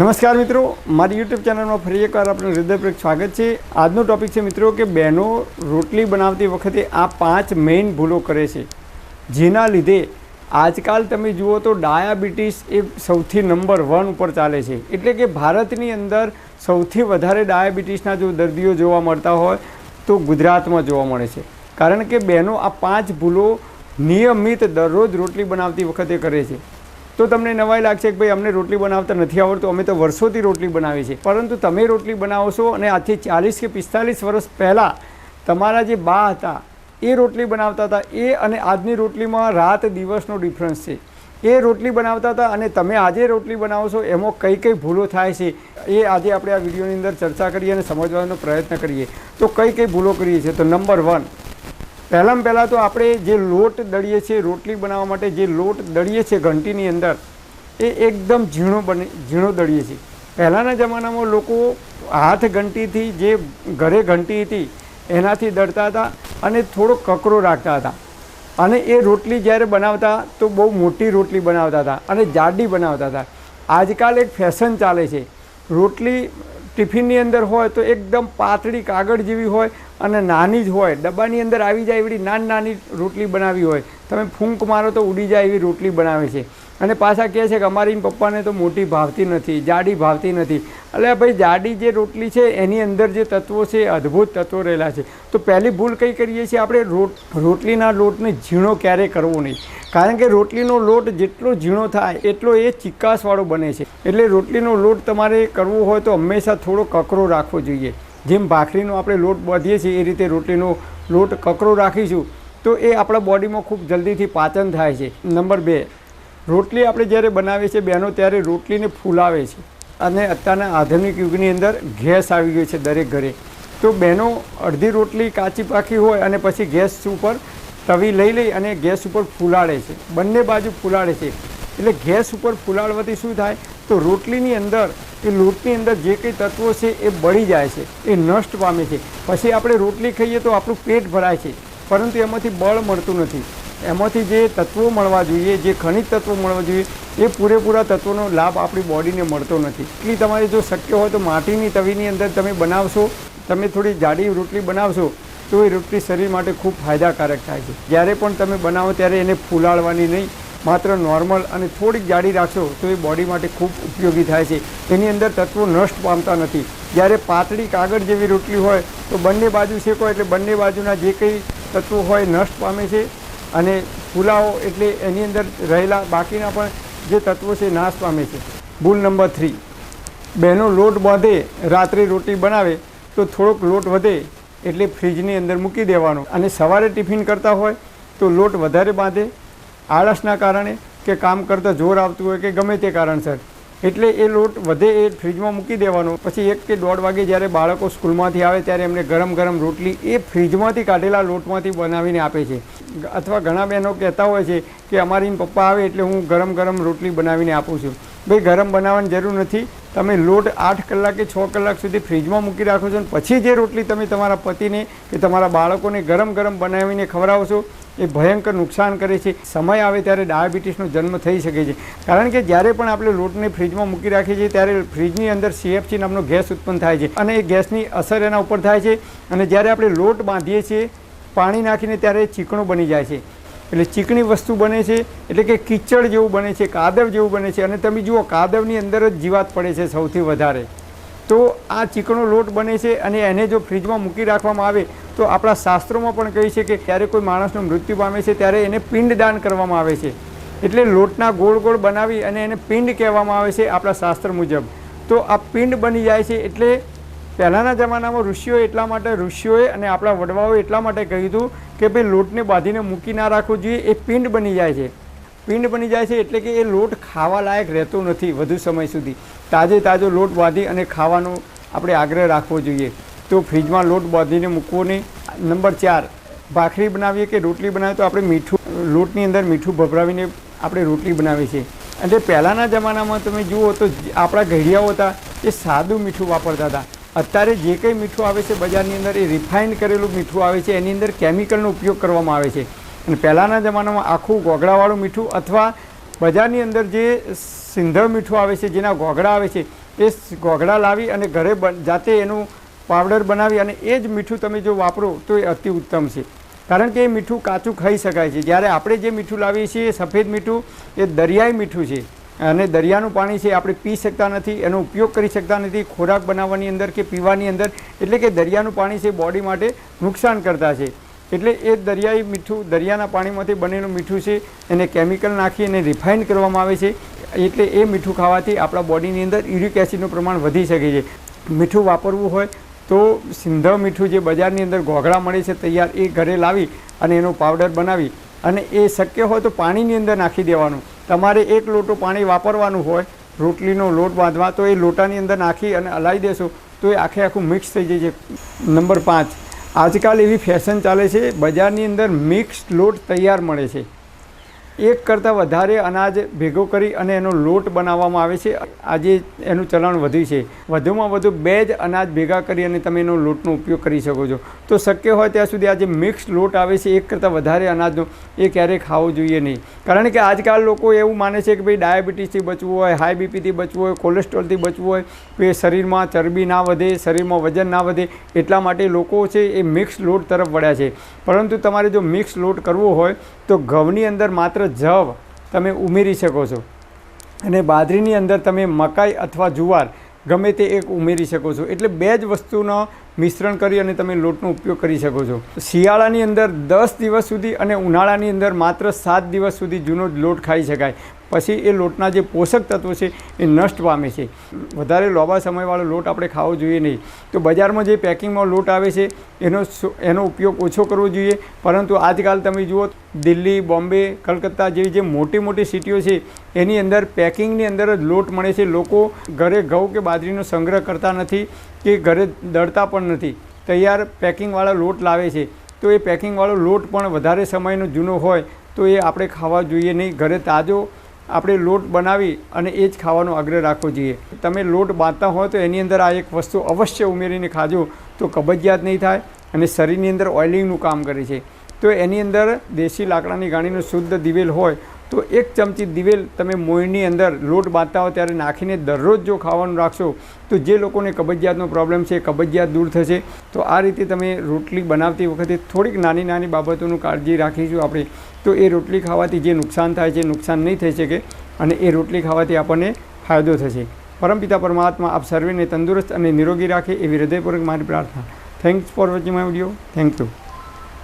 નમસ્કાર મિત્રો, મારી યુટ્યુબ ચેનલમાં ફરી એકવાર આપનું હૃદયપૂર્વક સ્વાગત છે. આજનો ટોપિક છે મિત્રો કે બહેનો રોટલી બનાવતી વખતે આ પાંચ મેઇન ભૂલો કરે છે. જેના લીધે આજકાલ તમે જુઓ તો ડાયાબિટીસ એ સૌથી નંબર વન ઉપર ચાલે છે. એટલે કે ભારતની અંદર સૌથી વધારે ડાયાબિટીસના જો દર્દીઓ જોવા મળતા હોય તો ગુજરાતમાં જોવા મળે છે. કારણ કે બહેનો આ પાંચ ભૂલો નિયમિત દરરોજ રોટલી બનાવતી વખતે કરે છે. તો તમને નવાઈ લાગશે કે ભાઈ અમને રોટલી બનાવતા નથી આવડતું, અમે તો વર્ષોથી રોટલી બનાવીએ છીએ. પરંતુ તમે રોટલી બનાવો છો અને આજથી ચાલીસ કે પિસ્તાલીસ વર્ષ પહેલાં તમારા જે બા હતા, એ રોટલી બનાવતા હતા, એ અને આજની રોટલીમાં રાત દિવસનો ડિફરન્સ છે. એ રોટલી બનાવતા હતા અને તમે આજે રોટલી બનાવો છો, એમાં કઈ કઈ ભૂલો થાય છે, એ આજે આપણે આ વિડીયોની અંદર ચર્ચા કરીએ અને સમજવાનો પ્રયત્ન કરીએ. તો કઈ કઈ ભૂલો કરીએ છીએ? તો નંબર વન પહેલાં પહેલાં તો આપણે જે લોટ દળીએ છીએ, રોટલી બનાવવા માટે જે લોટ દળીએ છીએ ઘંટીની અંદર, એ એકદમ ઝીણો બને, ઝીણો દળીએ છીએ. પહેલાંના જમાનામાં લોકો હાથ ઘંટીથી, જે ઘરે ઘંટી હતી, એનાથી દળતા હતા અને થોડો કકરો રાખતા હતા. અને એ રોટલી જ્યારે બનાવતા, તો બહુ મોટી રોટલી બનાવતા હતા અને જાડી બનાવતા હતા. આજકાલ એક ફેશન ચાલે છે. રોટલી ટિફિનની અંદર હોય તો એકદમ પાતળી કાગળ જેવી હોય અને નાની જ હોય, ડબ્બાની અંદર આવી જાય એવી નાની નાની રોટલી બનાવી હોય, તમે ફૂંક મારો તો ઉડી જાય એવી રોટલી બનાવે છે. અને પાછા કહે છે કે અમારી પપ્પાને તો મોટી ભાવતી નથી, જાડી ભાવતી નથી. એટલે ભાઈ, જાડી જે રોટલી છે, એની અંદર જે તત્વો છે અદ્ભુત તત્વો રહેલા છે. તો પહેલી ભૂલ કઈ કરીએ છીએ આપણે? રોટ, રોટલીના લોટને ઝીણો ક્યારે કરવો નહીં? કારણ કે રોટલીનો લોટ જેટલો ઝીણો થાય, એટલો એ ચિક્કાસવાળો બને છે. એટલે રોટલીનો લોટ તમારે કરવો હોય તો હંમેશા થોડો કકરો રાખવો જોઈએ. જેમ ભાખરીનો આપણે લોટ બાંધીએ છીએ, એ રીતે રોટલીનો લોટ કકરો રાખીશું, તો એ આપણા બોડીમાં ખૂબ જલ્દીથી પાચન થાય છે. નંબર બે, રોટલી આપણે જ્યારે બનાવીએ છીએ બહેનો, ત્યારે રોટલીને ફૂલાવે છે. અને અત્યારના આધુનિક યુગની અંદર ગેસ આવી ગયો છે દરેક ઘરે. તો બહેનો અડધી રોટલી કાચી પાકી હોય અને પછી ગેસ ઉપર તવી લઈ લઈ અને ગેસ ઉપર ફૂલાડે છે. બંને બાજુ ફૂલાડે છે. એટલે ગેસ ઉપર ફુલાળવાથી શું થાય? તો રોટલીની અંદર, એ લોટની અંદર જે કંઈ તત્વો છે એ બળી જાય છે, એ નષ્ટ પામે છે. પછી આપણે રોટલી ખાઈએ તો આપણું પેટ ભરાય છે, પરંતુ એમાંથી બળ મળતું નથી. એમાંથી જે તત્વો મળવા જોઈએ, જે ખનિજ તત્વો મળવા જોઈએ, એ પૂરેપૂરા તત્વોનો લાભ આપણી બોડીને મળતો નથી. એટલી તમારે જો શક્ય હોય તો માટીની તવીની અંદર તમે બનાવશો, તમે થોડી જાડી રોટલી બનાવશો, તો એ રોટલી શરીર માટે ખૂબ ફાયદાકારક થાય છે. જ્યારે પણ તમે બનાવો ત્યારે એને ફૂલાડવાની નહીં માત્ર નોર્મલ અને થોડીક જાડી રાખશો તો એ બોડી માટે ખૂબ ઉપયોગી થાય છે. એની અંદર તત્વો નષ્ટ પામતા નથી. જ્યારે પાતળી કાગળ જેવી રોટલી હોય તો બંને બાજુ શેકો એટલે બંને બાજુના જે કંઈ તત્વો હોય નષ્ટ પામે છે અને ફુલાવો એટલે એની અંદર રહેલા બાકીના પણ જે તત્વો છે નાશ પામે છે. ભૂલ નંબર થ્રી. બહેનો લોટ બાંધે, રાત્રે રોટલી બનાવે તો થોડોક લોટ વધે એટલે ફ્રીજની અંદર મૂકી દેવાનો. અને સવારે ટિફિન કરતા હોય તો લોટ વધારે બાંધે આળસના કારણે કે કામ કરતાં જોર આવતું હોય કે ગમે તે કારણસર. એટલે એ લોટ વધે એ ફ્રીજમાં મૂકી દેવાનો. પછી એક કે દોઢ વાગે જ્યારે બાળકો સ્કૂલમાંથી આવે ત્યારે એમને ગરમ ગરમ રોટલી એ ફ્રીજમાંથી કાઢેલા લોટમાંથી બનાવીને આપે છે. અથવા ઘણા બહેનો કહેતા હોય છે કે અમારી પપ્પા આવે એટલે હું ગરમ ગરમ રોટલી બનાવીને આપું છું. ભાઈ, ગરમ બનાવવાની જરૂર નથી. તમે લોટ આઠ કલાક કે છ કલાક સુધી ફ્રીજમાં મૂકી રાખો છો અને પછી જે રોટલી તમે તમારા પતિને કે તમારા બાળકોને ગરમ ગરમ બનાવીને ખવડાવશો એ ભયંકર નુકસાન કરે છે. સમય આવે ત્યારે ડાયાબિટીસનો જન્મ થઈ શકે છે. કારણ કે જ્યારે પણ આપણે લોટને ફ્રીજમાં મૂકી રાખીએ છીએ, ત્યારે ફ્રીજની અંદર સીએફસી નામનો ગેસ ઉત્પન્ન થાય છે અને એ ગેસની અસર એના ઉપર થાય છે અને જ્યારે આપણે લોટ બાંધીએ છીએ, પાણી નાખીને ત્યારે ચીકણું બની જાય છે. એટલે ચીકણી વસ્તુ બને છે, એટલે કે કિચડ જેવું બને છે, કાદવ જેવું બને છે. અને તમે જુઓ, કાદવની અંદર જ જીવાત પડે છે સૌથી વધારે. તો આ ચીકણો લોટ બને છે અને એને જો ફ્રીજમાં મૂકી રાખવામાં આવે, તો આપણા શાસ્ત્રોમાં પણ કહે છે કે ક્યારે કોઈ માણસનું મૃત્યુ પામે છે, ત્યારે એને પિંડદાન કરવામાં આવે છે. એટલે લોટના ગોળ ગોળ બનાવી અને એને પિંડ કહેવામાં આવે છે આપણા શાસ્ત્ર મુજબ. તો આ પિંડ બની જાય છે એટલે પહેલાંના જમાનામાં ઋષિઓ એટલા માટે, ઋષિઓએ અને આપણા વડવાઓએ એટલા માટે કહ્યું હતું કે ભાઈ લોટને બાંધીને મૂકી ના રાખવો જોઈએ, એ પિંડ બની જાય છે. પિંડ બની જાય છે એટલે કે એ લોટ ખાવા લાયક રહેતો નથી વધુ સમય સુધી. તાજે તાજો લોટ બાંધી અને ખાવાનો આપણે આગ્રહ રાખવો જોઈએ. તો ફ્રીજમાં લોટ બાંધીને મૂકવો નહીં. નંબર ચાર, ભાખરી બનાવીએ કે રોટલી બનાવીએ તો આપણે મીઠું, લોટની અંદર મીઠું ભભરાવીને આપણે રોટલી બનાવીએ છીએ. અને પહેલાંના જમાનામાં તમે જુઓ તો આપણા ઘડિયાઓ હતા એ સાદું મીઠું વાપરતા હતા. અત્યારે જે કંઈ મીઠું આવે છે બજારની અંદર એ રિફાઇન કરેલું મીઠું આવે છે, એની અંદર કેમિકલનો ઉપયોગ કરવામાં આવે છે. અને પહેલાંના જમાનામાં આખું ગોગળાવાળું મીઠું અથવા બજારની અંદર જે સિંધવ મીઠું આવે છે, જેના ગોગળા આવે છે, એ ગોગળા લાવી અને ઘરે જાતે એનું પાવડર બનાવી અને એ જ મીઠું તમે જો વાપરો તો એ અતિ ઉત્તમ છે. કારણ કે એ મીઠું કાચું ખાઈ શકાય છે. જ્યારે આપણે જે મીઠું લાવીએ છીએ એ સફેદ મીઠું, એ દરિયાઈ મીઠું છે. અને દરિયાનું પાણી છે આપણે પી શકતા નથી, એનો ઉપયોગ કરી શકતા નથી, ખોરાક બનાવવાની અંદર કે પીવાની અંદર, એટલે કે દરિયાનું પાણી છે બોડી માટે નુકસાન કરતા છે. એટલે એ દરિયાઈ મીઠું, દરિયાના પાણીમાંથી બનેલું મીઠું છે, એને કેમિકલ નાખી એને રિફાઇન કરવામાં આવે છે, એટલે એ મીઠું ખાવાથી આપણા બોડીની અંદર યુરિક એસિડનું પ્રમાણ વધી શકે છે. મીઠું વાપરવું હોય તો સિંધવ મીઠું જે બજારની અંદર ઘોઘળા મળે છે તૈયાર એ ઘરે લાવી અને એનો પાવડર બનાવી અને એ શક્ય હોય તો પાણીની અંદર નાખી દેવાનું. તમારે એક લોટો પાણી વાપરવાનું હોય, રોટલીનો લોટ બાંધવા, તો એ લોટાની અંદર નાખી અને હલાવી દેશો, તો એ આખે આખું મિક્સ થઈ જાય છે. નંબર પાંચ, આજકાલ એવી ફેશન ચાલે છે, બજારની અંદર મિક્સ લોટ તૈયાર મળે છે. એક કરતાં વધારે અનાજ ભેગો કરી અને એનો લોટ બનાવવામાં આવે છે. આજે એનું ચલણ વધ્યું છે. વધુમાં વધુ બે જ અનાજ ભેગા કરી અને તમે એનો લોટનો ઉપયોગ કરી શકો છો. તો શક્ય હોય ત્યાં સુધી આજે મિક્સ લોટ આવે છે. એક કરતાં વધારે અનાજનો એ ક્યારેય ખાવો જોઈએ નહીં. કારણ કે આજકાલ લોકો એવું માને છે કે ભાઈ ડાયાબિટીસથી બચવું હોય, હાઈ બીપીથી બચવું હોય, કોલેસ્ટ્રોલથી બચવું હોય, કે શરીરમાં ચરબી ના વધે, શરીરમાં વજન ના વધે, એટલા માટે લોકો છે એ મિક્સ લોટ તરફ વળ્યા છે. પરંતુ તમારે જો મિક્સ લોટ કરવો હોય, તો ઘઉંની અંદર માત્ર જવ તમે ઉમેરી શકો છો. અને બાજરીની અંદર તમે મકાઈ અથવા જુવાર ગમે તે એક ઉમેરી શકો છો. એટલે બે જ વસ્તુનો મિશ્રણ કરી અને તમે લોટનો ઉપયોગ કરી શકો છો. શિયાળાની અંદર દસ દિવસ સુધી અને ઉનાળાની અંદર માત્ર સાત દિવસ સુધી જૂનો લોટ ખાઈ શકાય. પછી એ લોટના જે પોષક તત્વો છે એ નષ્ટ પામે છે. વધારે લાંબા સમયવાળો લોટ આપણે ખાવો જોઈએ નહીં. તો બજારમાં જે પેકિંગમાં લોટ આવે છે, એનો એનો ઉપયોગ ઓછો કરવો જોઈએ. પરંતુ આજકાલ તમે જુઓ, દિલ્હી, બોમ્બે, કલકત્તા જેવી જે મોટી મોટી સિટીઓ છે, એની અંદર પેકિંગની અંદર જ લોટ મળે છે. લોકો ઘરે ઘઉં કે બાજરીનો સંગ્રહ કરતા નથી કે ઘરે દળતા પણ નથી. તૈયાર પેકિંગવાળા લોટ લાવે છે. તો એ પેકિંગવાળો લોટ પણ વધારે સમયનો જૂનો હોય તો એ આપણે ખાવા જોઈએ નહીં. ઘરે તાજો આપણે લોટ બનાવી અને એ જ ખાવાનો આગ્રહ રાખવો જોઈએ. તમે લોટ બાંધતા હોય તો એની અંદર આ એક વસ્તુ અવશ્ય ઉમેરીને ખાજો. તો કબજિયાત નહીં થાય અને શરીરની અંદર ઓઇલિંગનું કામ કરે છે. તો એની અંદર દેશી લાકડાની ગાણીનું શુદ્ધ દિવેલ હોય તો એક ચમચી દિવેલ તમે મોયની અંદર લોટ બાંધતા હોય ત્યારે નાખીને દરરોજ જો ખાવાનું રાખશો, તો જે લોકોને કબજિયાતનો પ્રોબ્લેમ છે કબજિયાત દૂર થશે. તો આ રીતે તમે રોટલી બનાવતી વખતે થોડીક નાની નાની બાબતોનું કાળજી રાખીશું આપણે. તો એ રોટલી ખાવાથી જે નુકસાન થાય છે નુકસાન નહીં થઈ શકે અને એ રોટલી ખાવાથી આપણને ફાયદો થશે. પરમપિતા પરમાત્મા આપ સર્વેને તંદુરસ્ત અને નિરોગી રાખે એવી હૃદયપૂર્વક મારી પ્રાર્થના. Thanks for watching my video thank you